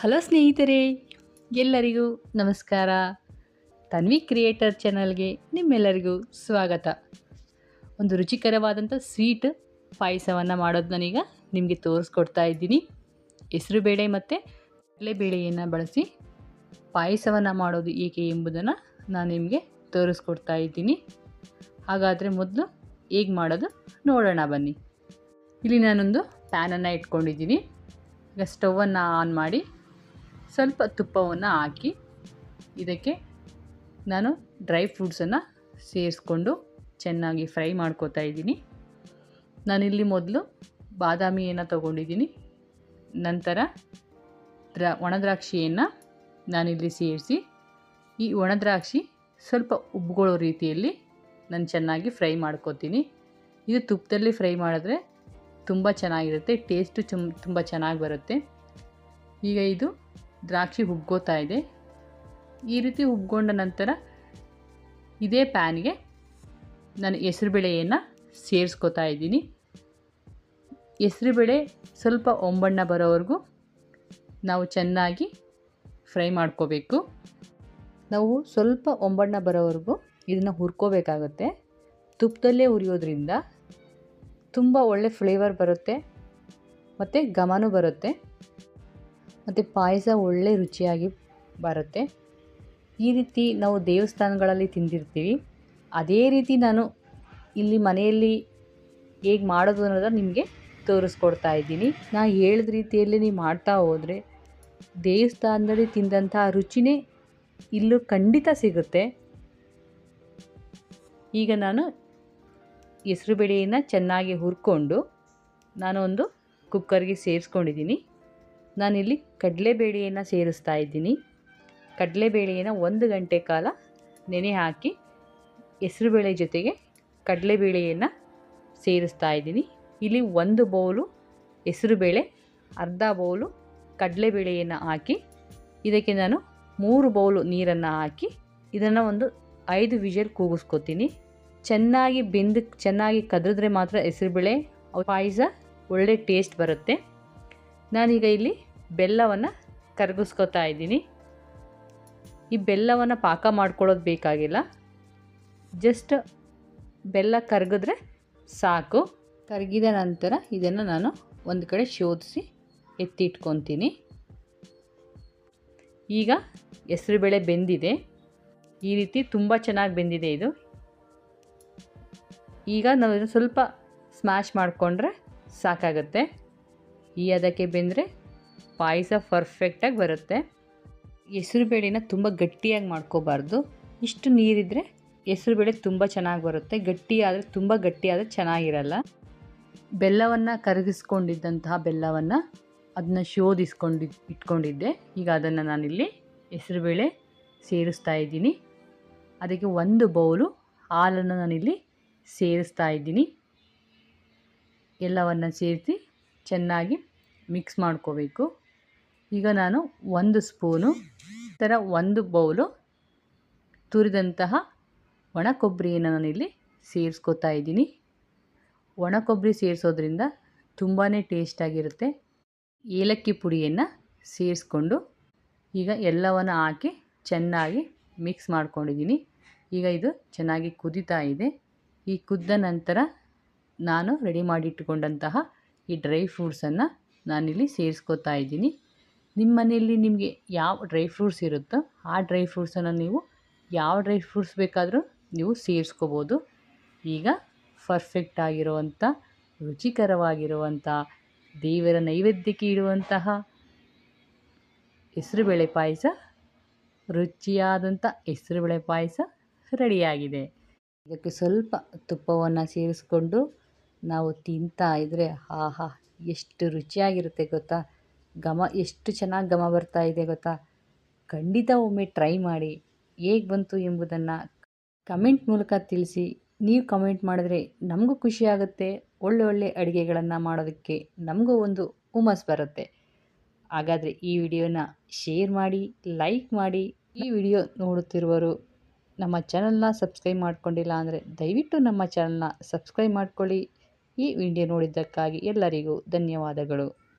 Hello ಸ್ನೇಹಿತರೆ, ಎಲ್ಲರಿಗೂ ನಮಸ್ಕಾರ. ತನ್ವಿ ಕ್ರಿಯೇಟರ್ ಚಾನಲ್ಗೆ ನಿಮ್ಮೆಲ್ಲರಿಗೂ ಸ್ವಾಗತ. ಒಂದು ರುಚಿಕರವಾದಂಥ ಸ್ವೀಟ್ ಪಾಯಸವನ್ನು ಮಾಡೋದು ನಾನೀಗ ನಿಮಗೆ ತೋರಿಸ್ಕೊಡ್ತಾ ಇದ್ದೀನಿ. ಹೆಸರುಬೇಳೆ ಮತ್ತು ಕಡಲೆಬೇಳೆಯನ್ನು ಬಳಸಿ ಪಾಯಸವನ್ನು ಮಾಡೋದು ಏಕೆ ಎಂಬುದನ್ನು ನಾನು ನಿಮಗೆ ತೋರಿಸ್ಕೊಡ್ತಾ ಇದ್ದೀನಿ. ಹಾಗಾದರೆ ಮೊದಲು ಹೇಗೆ ಮಾಡೋದು ನೋಡೋಣ ಬನ್ನಿ. ಇಲ್ಲಿ ನಾನೊಂದು ಪ್ಯಾನನ್ನು ಇಟ್ಕೊಂಡಿದ್ದೀನಿ. ಈಗ ಸ್ಟವನ್ನು ಆನ್ ಮಾಡಿ ಸ್ವಲ್ಪ ತುಪ್ಪವನ್ನು ಹಾಕಿ ಇದಕ್ಕೆ ನಾನು ಡ್ರೈ ಫ್ರೂಟ್ಸನ್ನು ಸೇರಿಸ್ಕೊಂಡು ಚೆನ್ನಾಗಿ ಫ್ರೈ ಮಾಡ್ಕೋತಾ ಇದ್ದೀನಿ. ನಾನಿಲ್ಲಿ ಮೊದಲು ಬಾದಾಮಿಯನ್ನು ತಗೊಂಡಿದ್ದೀನಿ. ನಂತರ ದ್ರ, ಒಣದ್ರಾಕ್ಷಿಯನ್ನು ನಾನಿಲ್ಲಿ ಸೇರಿಸಿ, ಈ ಒಣದ್ರಾಕ್ಷಿ ಸ್ವಲ್ಪ ಉಬ್ಕೊಳ್ಳೋ ರೀತಿಯಲ್ಲಿ ನಾನು ಚೆನ್ನಾಗಿ ಫ್ರೈ ಮಾಡ್ಕೋತೀನಿ. ಇದು ತುಪ್ಪದಲ್ಲಿ ಫ್ರೈ ಮಾಡಿದ್ರೆ ತುಂಬ ಚೆನ್ನಾಗಿರುತ್ತೆ, ಟೇಸ್ಟು ಚುಮ್, ತುಂಬ ಚೆನ್ನಾಗಿ ಬರುತ್ತೆ. ಈಗ ಇದು ದ್ರಾಕ್ಷಿ ಹುಬ್ಕೋತಾ ಇದೆ. ಈ ರೀತಿ ಹುಬ್ಕೊಂಡ ನಂತರ ಇದೇ ಪ್ಯಾನ್ಗೆ ನಾನು ಹೆಸರುಬೇಳೆಯನ್ನು ಸೇರಿಸ್ಕೋತಾ ಇದ್ದೀನಿ. ಹೆಸರುಬೇಳೆ ಸ್ವಲ್ಪ ಒಂಬಣ್ಣ ಬರೋವರೆಗೂ ನಾವು ಚೆನ್ನಾಗಿ ಫ್ರೈ ಮಾಡ್ಕೋಬೇಕು. ನಾವು ಸ್ವಲ್ಪ ಒಂಬಣ್ಣ ಬರೋವರೆಗೂ ಇದನ್ನು ಹುರ್ಕೋಬೇಕಾಗುತ್ತೆ. ತುಪ್ಪದಲ್ಲೇ ಹುರಿಯೋದ್ರಿಂದ ತುಂಬ ಒಳ್ಳೆ ಫ್ಲೇವರ್ ಬರುತ್ತೆ. ಮತ್ತು ಘಮನೂ ಬರುತ್ತೆ. ಮತ್ತು ಪಾಯಸ ಒಳ್ಳೆ ರುಚಿಯಾಗಿ ಬರುತ್ತೆ. ಈ ರೀತಿ ನಾವು ದೇವಸ್ಥಾನಗಳಲ್ಲಿ ತಿಂದಿರ್ತೀವಿ. ಅದೇ ರೀತಿ ನಾನು ಇಲ್ಲಿ ಮನೆಯಲ್ಲಿ ಹೇಗೆ ಮಾಡೋದು ಅನ್ನೋದನ್ನು ನಿಮಗೆ ತೋರಿಸ್ಕೊಡ್ತಾ ಇದ್ದೀನಿ. ನಾನು ಹೇಳಿದ ರೀತಿಯಲ್ಲಿ ನೀವು ಮಾಡ್ತಾ ಹೋದರೆ ದೇವಸ್ಥಾನದಲ್ಲಿ ತಿಂದಂಥ ರುಚಿನೇ ಇಲ್ಲೂ ಖಂಡಿತ ಸಿಗುತ್ತೆ. ಈಗ ನಾನು ಹೆಸರುಬೇಳೆಯನ್ನು ಚೆನ್ನಾಗಿ ಹುರ್ಕೊಂಡು ನಾನು ಒಂದು ಕುಕ್ಕರ್ಗೆ ಸೇರಿಸ್ಕೊಂಡಿದ್ದೀನಿ. ನಾನಿಲ್ಲಿ ಕಡಲೆಬೇಳೆಯನ್ನು ಸೇರಿಸ್ತಾ ಇದ್ದೀನಿ. ಕಡಲೆಬೇಳೆಯನ್ನು ಒಂದು ಗಂಟೆ ಕಾಲ ನೆನೆ ಹಾಕಿ ಹೆಸರುಬೇಳೆ ಜೊತೆಗೆ ಕಡಲೆಬೇಳೆಯನ್ನು ಸೇರಿಸ್ತಾ ಇದ್ದೀನಿ. ಇಲ್ಲಿ ಒಂದು ಬೌಲು ಹೆಸರುಬೇಳೆ ಅರ್ಧ ಬೌಲು ಕಡಲೆಬೇಳೆಯನ್ನು ಹಾಕಿ ಇದಕ್ಕೆ ನಾನು ಮೂರು ಬೌಲು ನೀರನ್ನು ಹಾಕಿ ಇದನ್ನು ಒಂದು ಐದು ವಿಷಲ್ ಕೂಗಿಸ್ಕೊತೀನಿ. ಚೆನ್ನಾಗಿ ಬೆಂದು ಚೆನ್ನಾಗಿ ಕದ್ರಿದ್ರೆ ಮಾತ್ರ ಹೆಸರುಬೇಳೆ ಪಾಯಸ ಒಳ್ಳೆ ಟೇಸ್ಟ್ ಬರುತ್ತೆ. ನಾನೀಗ ಇಲ್ಲಿ ಬೆಲ್ಲವನ್ನು ಕರಗಿಸ್ಕೊತಾ ಇದ್ದೀನಿ. ಈ ಬೆಲ್ಲವನ್ನು ಪಾಕ ಮಾಡ್ಕೊಳ್ಳೋದು ಬೇಕಾಗಿಲ್ಲ. ಜಸ್ಟ್ ಬೆಲ್ಲ ಕರಗಿದ್ರೆ ಸಾಕು. ಕರಗಿದ ನಂತರ ಇದನ್ನು ನಾನು ಒಂದು ಕಡೆ ಶೋಧಿಸಿ ಎತ್ತಿಟ್ಕೊತೀನಿ. ಈಗ ಹೆಸರುಬೇಳೆ ಬೆಂದಿದೆ. ಈ ರೀತಿ ತುಂಬ ಚೆನ್ನಾಗಿ ಬೆಂದಿದೆ ಇದು. ಈಗ ನಾವು ಇದನ್ನು ಸ್ವಲ್ಪ ಸ್ಮ್ಯಾಶ್ ಮಾಡಿಕೊಂಡ್ರೆ ಸಾಕಾಗುತ್ತೆ. ಈ ಅದಕ್ಕೆ ಬೆಂದರೆ ಪಾಯಸ ಪರ್ಫೆಕ್ಟಾಗಿ ಬರುತ್ತೆ. ಹೆಸರುಬೇಳೆನ ತುಂಬ ಗಟ್ಟಿಯಾಗಿ ಮಾಡ್ಕೋಬಾರ್ದು. ಇಷ್ಟು ನೀರಿದ್ದರೆ ಹೆಸರುಬೇಳೆ ತುಂಬ ಚೆನ್ನಾಗಿ ಬರುತ್ತೆ. ಗಟ್ಟಿ ಆದರೆ ತುಂಬ ಗಟ್ಟಿ ಆದರೆ ಚೆನ್ನಾಗಿರಲ್ಲ. ಬೆಲ್ಲವನ್ನು ಕರಗಿಸ್ಕೊಂಡಿದ್ದಂತಹ ಬೆಲ್ಲವನ್ನು ಅದನ್ನ ಶೋಧಿಸ್ಕೊಂಡು ಇಟ್ಕೊಂಡಿದ್ದೆ. ಈಗ ಅದನ್ನು ನಾನಿಲ್ಲಿ ಹೆಸರುಬೇಳೆ ಸೇರಿಸ್ತಾ ಇದ್ದೀನಿ. ಅದಕ್ಕೆ ಒಂದು ಬೌಲು ಹಾಲನ್ನು ನಾನಿಲ್ಲಿ ಸೇರಿಸ್ತಾ ಇದ್ದೀನಿ. ಎಲ್ಲವನ್ನು ಸೇರಿಸಿ ಚೆನ್ನಾಗಿ ಮಿಕ್ಸ್ ಮಾಡ್ಕೋಬೇಕು. ಈಗ ನಾನು ಒಂದು ಸ್ಪೂನು ಥರ ಒಂದು ಬೌಲು ತುರಿದಂತಹ ಒಣ ಕೊಬ್ಬರಿಯನ್ನು ನಾನಿಲ್ಲಿ ಸೇರಿಸ್ಕೋತಾ ಇದ್ದೀನಿ. ಒಣ ಕೊಬ್ಬರಿ ಸೇರಿಸೋದ್ರಿಂದ ತುಂಬಾ ಟೇಸ್ಟಾಗಿರುತ್ತೆ ಏಲಕ್ಕಿ ಪುಡಿಯನ್ನು ಸೇರಿಸ್ಕೊಂಡು ಈಗ ಎಲ್ಲವನ್ನು ಹಾಕಿ ಚೆನ್ನಾಗಿ ಮಿಕ್ಸ್ ಮಾಡ್ಕೊಂಡಿದ್ದೀನಿ. ಈಗ ಇದು ಚೆನ್ನಾಗಿ ಕುದೀತಾ ಇದೆ. ಈ ಕುದ್ದ ನಂತರ ನಾನು ರೆಡಿ ಮಾಡಿಟ್ಟುಕೊಂಡಂತಹ ಈ ಡ್ರೈ ಫ್ರೂಟ್ಸನ್ನು ನಾನಿಲ್ಲಿ ಸೇರಿಸ್ಕೋತಾ ಇದ್ದೀನಿ. ನಿಮ್ಮ ಮನೆಯಲ್ಲಿ ನಿಮಗೆ ಯಾವ ಡ್ರೈ ಫ್ರೂಟ್ಸ್ ಇರುತ್ತೋ ಆ ಡ್ರೈ ಫ್ರೂಟ್ಸನ್ನು ನೀವು ಯಾವ ಡ್ರೈ ಫ್ರೂಟ್ಸ್ ಬೇಕಾದರೂ ನೀವು ಸೇರಿಸ್ಕೋಬೋದು. ಈಗ ಪರ್ಫೆಕ್ಟ್ ಆಗಿರುವಂಥ, ರುಚಿಕರವಾಗಿರುವಂಥ, ದೇವರ ನೈವೇದ್ಯಕ್ಕೆ ಇಡುವಂತಹ ಹೆಸರುಬೇಳೆ ಪಾಯಸ, ರುಚಿಯಾದಂಥ ಹೆಸರುಬೇಳೆ ಪಾಯಸ ರೆಡಿಯಾಗಿದೆ. ಇದಕ್ಕೆ ಸ್ವಲ್ಪ ತುಪ್ಪವನ್ನು ಸೇರಿಸ್ಕೊಂಡು ನಾವು ತಿಂತಾ ಇದ್ದರೆ ಆಹಾ, ಎಷ್ಟು ರುಚಿಯಾಗಿರುತ್ತೆ ಗೊತ್ತಾ? ಘಮ, ಎಷ್ಟು ಚೆನ್ನಾಗಿ ಘಮ ಬರ್ತಾ ಇದೆ ಗೊತ್ತಾ? ಖಂಡಿತ ಒಮ್ಮೆ ಟ್ರೈ ಮಾಡಿ, ಹೇಗೆ ಬಂತು ಎಂಬುದನ್ನು ಕಮೆಂಟ್ ಮೂಲಕ ತಿಳಿಸಿ. ನೀವು ಕಮೆಂಟ್ ಮಾಡಿದ್ರೆ ನಮಗೂ ಖುಷಿಯಾಗುತ್ತೆ ಒಳ್ಳೆ ಒಳ್ಳೆ ಅಡುಗೆಗಳನ್ನು ಮಾಡೋದಕ್ಕೆ ನಮಗೂ ಒಂದು ಹುಮ್ಮಸ್ ಬರುತ್ತೆ. ಹಾಗಾದರೆ ಈ ವಿಡಿಯೋನ ಶೇರ್ ಮಾಡಿ ಲೈಕ್ ಮಾಡಿ. ಈ ವಿಡಿಯೋ ನೋಡುತ್ತಿರುವರು ನಮ್ಮ ಚಾನಲ್ನ ಸಬ್ಸ್ಕ್ರೈಬ್ ಮಾಡ್ಕೊಂಡಿಲ್ಲ ಅಂದರೆ ದಯವಿಟ್ಟು ನಮ್ಮ ಚಾನಲ್ನ ಸಬ್ಸ್ಕ್ರೈಬ್ ಮಾಡ್ಕೊಳ್ಳಿ. ಈ ವಿಡಿಯೋ ನೋಡಿದ್ದಕ್ಕಾಗಿ ಎಲ್ಲರಿಗೂ ಧನ್ಯವಾದಗಳು.